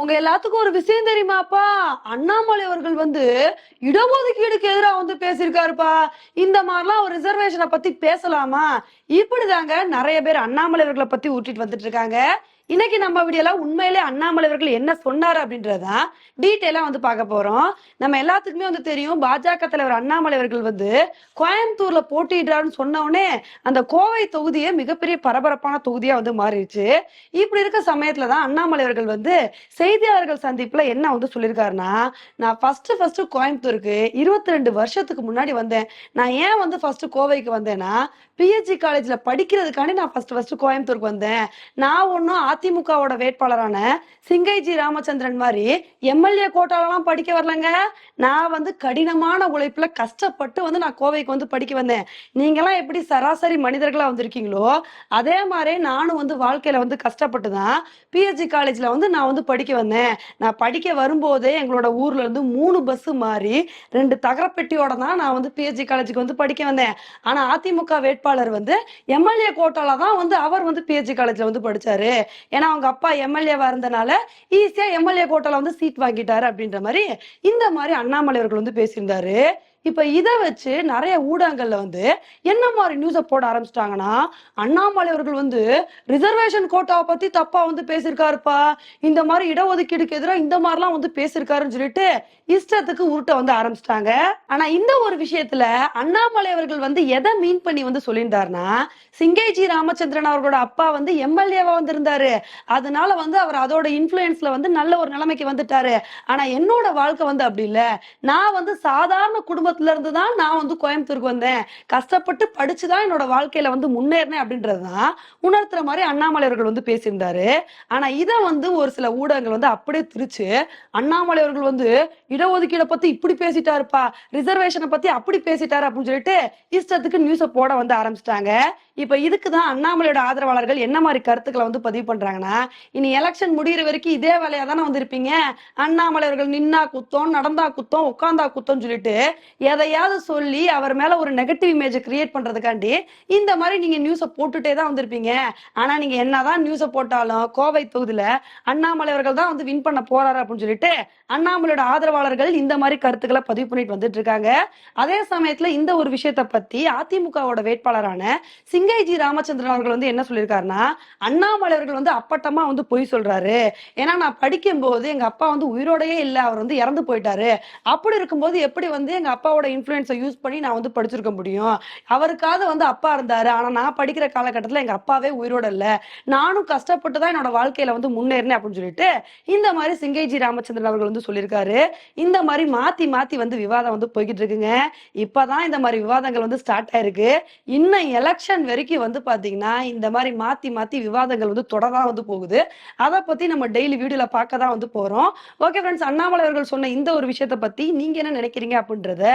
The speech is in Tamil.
உங்க எல்லாத்துக்கும் ஒரு விஷயம் தெரியுமாப்பா அண்ணாமலை அவர்கள் வந்து இடஒதுக்கீடுக்கு எதிராக வந்து பேசியிருக்காருப்பா. இந்த மாதிரிலாம் ஒரு ரிசர்வேஷனை பத்தி பேசலாமா? இப்படிதாங்க நிறைய பேர் அண்ணாமலை அவர்களை பத்தி ஊட்டிட்டு வந்துட்டு இருக்காங்க. இன்னைக்கு நம்ம வீடியோல உண்மையிலே அண்ணாமலை அவர்கள் என்ன சொன்னார் அப்படின்றதான் டீட்டெயிலா வந்து பார்க்க போறோம். நம்ம எல்லாத்துக்குமே வந்து தெரியும் பாஜக தலைவர் அண்ணாமலை அவர்கள் வந்து கோயம்புத்தூர்ல போட்டியிடுறாருன்னு சொன்ன உடனே அந்த கோவை தொகுதியே மிகப்பெரிய பரபரப்பான தொகுதியா வந்து மாறிடுச்சு. இப்படி இருக்க சமயத்துல தான் அண்ணாமலை அவர்கள் வந்து செய்தியாளர்கள் சந்திப்புல என்ன வந்து சொல்லியிருக்காருன்னா நான் ஃபர்ஸ்ட் ஃபர்ஸ்ட் கோயம்புத்தூருக்கு இருபத்தி ரெண்டு வருஷத்துக்கு முன்னாடி வந்தேன். நான் ஏன் வந்து ஃபர்ஸ்ட் கோவைக்கு வந்தேன்னா பிஹெச்சி காலேஜ்ல படிக்கிறதுக்காண்டி நான் ஃபர்ஸ்ட் ஃபர்ஸ்ட் கோயம்புத்தூருக்கு வந்தேன். நான் ஒன்றும் அதிமுகவோட வேட்பாளரான சிங்கைஜி ராமச்சந்திரன் மாதிரி எம்எல்ஏ கோட்டாலெல்லாம் படிக்க வரலங்க. நான் வந்து கடினமான உழைப்புல கஷ்டப்பட்டு வந்து நான் கோவைக்கு வந்து படிக்க வந்தேன். நீங்கெல்லாம் எப்படி சராசரி மனிதர்களா வந்திருக்கீங்களோ அதே மாதிரி நானும் வந்து வாழ்க்கையில வந்து கஷ்டப்பட்டு தான் பிஹெச்சி காலேஜ்ல வந்து நான் வந்து படிக்க வந்தேன். நான் படிக்க வரும்போதே எங்களோட ஊர்ல இருந்து மூணு பஸ் மாறி ரெண்டு தகரப்பெட்டியோட தான் நான் வந்து பிஹெச்சி காலேஜுக்கு வந்து படிக்க வந்தேன். ஆனா அதிமுக வேட்பாளர் வந்து எம்எல்ஏ கோட்டால தான் வந்து அவர் வந்து பிஹெச்சி காலேஜ்ல வந்து படிச்சாரு. ஏன்னா அவங்க அப்பா எம்எல்ஏவா இருந்தனால ஈஸியா எம்எல்ஏ கோட்டால வந்து சீட் வாங்கிட்டாரு அப்படின்ற மாதிரி இந்த மாதிரி அண்ணாமலை அவர்கள் வந்து பேசியிருந்தாரு. இப்ப இதை வச்சு நிறைய ஊடகங்கள்ல வந்து என்ன மாதிரி நியூஸை போட ஆரம்பிச்சிட்டாங்கன்னா அண்ணாமலை அவர்கள் வந்து ரிசர்வேஷன் கோட்டாவை பத்தி தப்பா வந்து பேசியிருக்காருப்பா. இந்த மாதிரி இடஒதுக்கீடுக்கு எதிராக இந்த மாதிரிலாம் வந்து பேசியிருக்காருன்னு சொல்லிட்டு இஷ்டத்துக்கு உருட்ட வந்து ஆரம்பிச்சிட்டாங்க. ஆனா இந்த ஒரு விஷயத்துல அண்ணாமலை அவர்கள் வந்து எதை மீன் பண்ணி வந்து சொல்லியிருந்தாருன்னா சிங்கேஜி ராமச்சந்திரன் அவர்களோட அப்பா வந்து எம்எல்ஏவா வந்திருந்தாரு. அதனால வந்து அவர் அதோட இன்ஃபுளுயன்ஸ்ல வந்து நல்ல ஒரு நிலைமைக்கு வந்துட்டாரு. ஆனா என்னோட வாழ்க்கை வந்து அப்படி இல்ல. நான் வந்து சாதாரண குடும்பத்துல இருந்து தான் நான் வந்து கோயம்புத்தூருக்கு வந்தேன். கஷ்டப்பட்டு படிச்சுதான் என்னோட வாழ்க்கையில வந்து முன்னேறினேன் அப்படின்றதுதான் உணர்த்துற மாதிரி அண்ணாமலை அவர்கள் வந்து பேசியிருந்தாரு. ஆனா இதை வந்து ஒரு சில ஊடகங்கள் வந்து அப்படியே திரிச்சு அண்ணாமலை அவர்கள் வந்து இடஒதுக்கீடை பத்தி இப்படி பேசிட்டாருப்பா ரிசர்வேஷனை பத்தி அப்படி பேசிட்டாரு அப்படின்னு சொல்லிட்டு இஷ்டத்துக்கு நியூஸை போட வந்து ஆரம்பிச்சிட்டாங்க. இப்ப இதுக்கு தான் அண்ணாமலையோட ஆதரவாளர்கள் என்ன மாதிரி கருத்துக்களை வந்து பதிவு பண்றாங்கன்னா இனி எலெக்ஷன் முடிகிற வரைக்கும் இதே வேலையா தானே வந்திருப்பீங்க? அண்ணாமலை அவர்கள் நின்னா குத்தம் நடந்தா குத்தம் உட்காந்தா குத்தம் சொல்லிட்டு எதையாவது சொல்லி அவர் மேல ஒரு நெகட்டிவ் இமேஜை கிரியேட் பண்றதுக்காண்டி இந்த மாதிரி நீங்க நியூஸை போட்டுட்டே தான் வந்திருப்பீங்க. ஆனா நீங்க என்னதான் நியூஸை போட்டாலும் கோவை தொகுதியில அண்ணாமலை அவர்கள் தான் வந்து வின் பண்ண போறாரு அப்படின்னு சொல்லிட்டு அண்ணாமலையோட ஆதரவாளர்கள் இந்த மாதிரி கருத்துக்களை பதிவு பண்ணிட்டு வந்துட்டு இருக்காங்க. அதே சமயத்துல இந்த ஒரு விஷயத்தை பத்தி அதிமுகவோட வேட்பாளரான சிங்கைஜி ராமச்சந்திரன் அவர்கள் வந்து என்ன சொல்லியிருக்காருன்னா அண்ணாமலை அவர்கள் வந்து அப்பட்டமா வந்து பொய் சொல்றாரு. ஏன்னா நான் படிக்கும் போது எங்க அப்பா வந்து உயிரோடயே இல்லை அவர் வந்து இறந்து போயிட்டாரு. அப்படி இருக்கும்போது எப்படி வந்து எங்க அப்பா அப்பாவோட இன்ஃப்ளூயன்ஸை யூஸ் பண்ணி நான் வந்து படிச்சிருக்க முடியும். அவருக்காவது வந்து அப்பா இருந்தாரு. ஆனா நான் படிக்கிற காலகட்டத்தில் எங்க அப்பாவே உயிரோட இல்லை. நானும் கஷ்டப்பட்டு தான் என்னோட வாழ்க்கையில வந்து முன்னேறினேன் அப்படின்னு சொல்லிட்டு இந்த மாதிரி சிங்கேஜி ராமச்சந்திரன் அவர்கள் வந்து சொல்லியிருக்காரு. இந்த மாதிரி மாத்தி மாத்தி வந்து விவாதம் வந்து போய்கிட்டு இருக்குங்க. இப்பதான் இந்த மாதிரி விவாதங்கள் வந்து ஸ்டார்ட் ஆயிருக்கு. இன்னும் எலெக்ஷன் வரைக்கும் வந்து பாத்தீங்கன்னா இந்த மாதிரி மாத்தி மாத்தி விவாதங்கள் வந்து தொடரா வந்து போகுது. அதை பத்தி நம்ம டெய்லி வீடியோல பார்க்க தான் வந்து போறோம். ஓகே ஃப்ரெண்ட்ஸ் அண்ணாமலை அவர்கள் சொன்ன இந்த ஒரு விஷயத்தை பத்தி நீங்க என்ன நினைக்கிறீங்க அப்படின்றத